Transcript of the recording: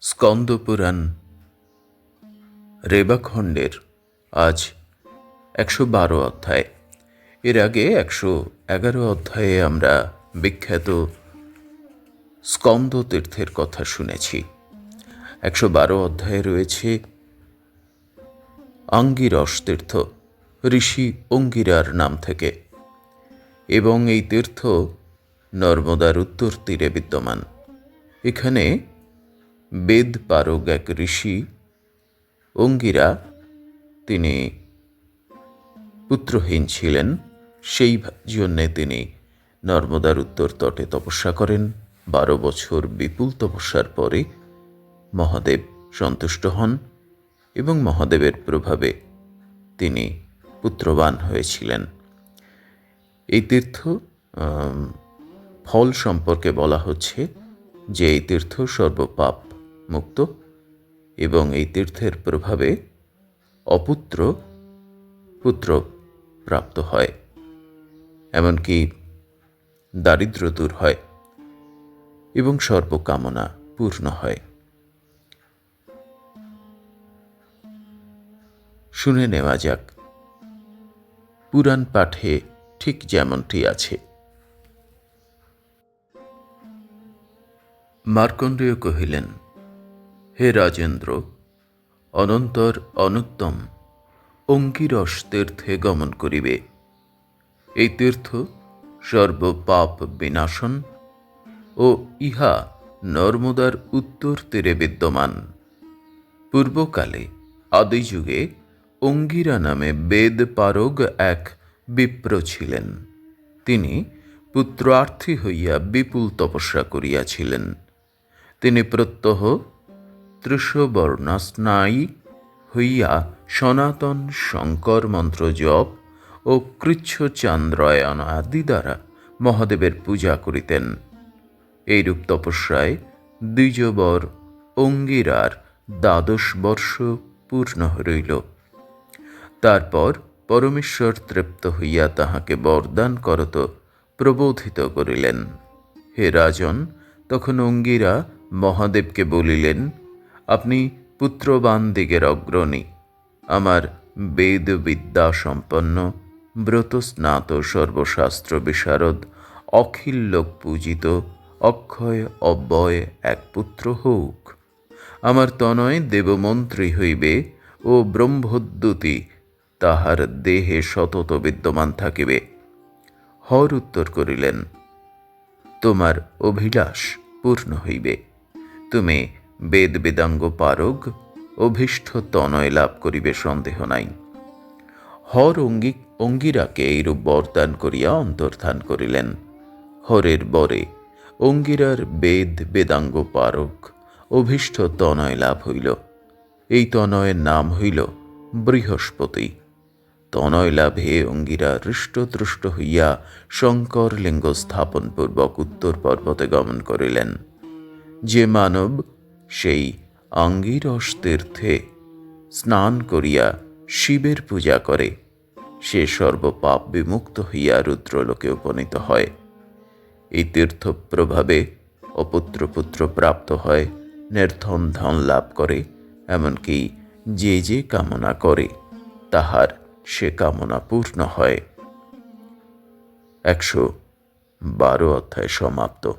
স্কন্দপুরাণ। রেবাখণ্ডের আজ একশো বারো অধ্যায়। এর আগে একশো এগারো অধ্যায়ে আমরা বিখ্যাত স্কন্দ তীর্থের কথা শুনেছি। একশো বারো অধ্যায়ে রয়েছে আঙ্গিরস তীর্থ, ঋষি অঙ্গিরার নাম থেকে। এবং এই তীর্থ নর্মদার উত্তর তীরে বিদ্যমান। এখানে বেদ পারগ এক ঋষি, অঙ্গিরা তিনি পুত্রহীন ছিলেন। সেই জন্যে তিনি নর্মদার উত্তর তটে তপস্যা করেন। বারো বছর বিপুল তপস্যার পরে মহাদেব সন্তুষ্ট হন এবং মহাদেবের প্রভাবে তিনি পুত্রবান হয়েছিলেন। এই তীর্থ ফল সম্পর্কে বলা হচ্ছে যে এই তীর্থ সর্বপাপ মুক্ত এবং এই তীর্থের প্রভাবে অপুত্র পুত্র প্রাপ্ত হয়। এমনকি দারিদ্র দূর হয় এবং সর্বকামনা পূর্ণ হয়। শুনে নেওয়া যাক, পুরাণ পাঠে ঠিক যেমনটি আছে। মার্কণ্ডেয় কহিলেন হে রাজেন্দ্র, অনন্তর অনুত্তম অঙ্কিরস তীর্থে গমন করিবে। এই তীর্থ সর্বপাপ বিনাশন ও ইহা নর্মদার উত্তর তীরে বিদ্যমান। পূর্বকালে আদিযুগে অঙ্গিরা নামে বেদ পারগ এক বিপ্র ছিলেন। তিনি পুত্রার্থী হইয়া বিপুল তপস্যা করিয়াছিলেন। তিনি প্রত্যহ ত্রিশবর্ণাস্নায়ী হইয়া সনাতন শঙ্কর মন্ত্র জপ ও কৃচ্ছ চান্দ্রায়ণ আদি দ্বারা মহাদেবের পূজা করিতেন। এইরূপ তপস্যায় দ্বিজবর অঙ্গিরার দ্বাদশ বর্ষ পূর্ণ রইল তারপর পরমেশ্বর তৃপ্ত হইয়া তাহাকে বরদান করত, প্রবোধিত করিলেন। হে রাজন, তখন অঙ্গিরা মহাদেবকে বলিলেন আপনি পুত্রবান দিগের অগ্রণী। আমার বেদ বিদ্যা সম্পন্ন, ব্রত স্নাত সর্বশাস্ত্র বিশারদ, অখিল লোক পূজিত, অক্ষয় অব্যয় এক পুত্র হোক। আমার তনয় দেবমন্ত্রী হইবে ও ব্রহ্মদ্যুতি, তাহার দেহে সতত বিদ্যমান থাকিবে। হর উত্তর করিলেন, তোমার অভিলাষ পূর্ণ হইবে। তুমি বেদ বেদাঙ্গ পারগ অভীষ্ট তনয় লাভ করিবে সন্দেহ নাই। হর অঙ্গি, অঙ্গিরাকে এইরূপ বরদান করিয়া অন্তর্ধান করিলেন। হরের বরে, অঙ্গিরার বেদ বেদাঙ্গ পারক অভীষ্ট তনয় লাভ হইল। এই তনয়ের নাম হইল বৃহস্পতি। তনয় লাভে অঙ্গিরা হৃষ্টতৃষ্ট হইয়া শঙ্কর লিঙ্গ স্থাপন পূর্বক উত্তর পর্বতে গমন করিলেন। যে মানব সেই আঙ্গিরস তীর্থে স্নান করিয়া শিবের পূজা করে। সে সর্বপাপ বিমুক্ত হইয়া রুদ্রলোকে উপনীত হয়। এই তীর্থ প্রভাবে অপুত্র পুত্র প্রাপ্ত হয়, নির্ধন ধন লাভ করে, এমনকি যে যে কামনা করে, তাহার সে কামনা পূর্ণ হয়। একশো বারো অধ্যায় সমাপ্ত।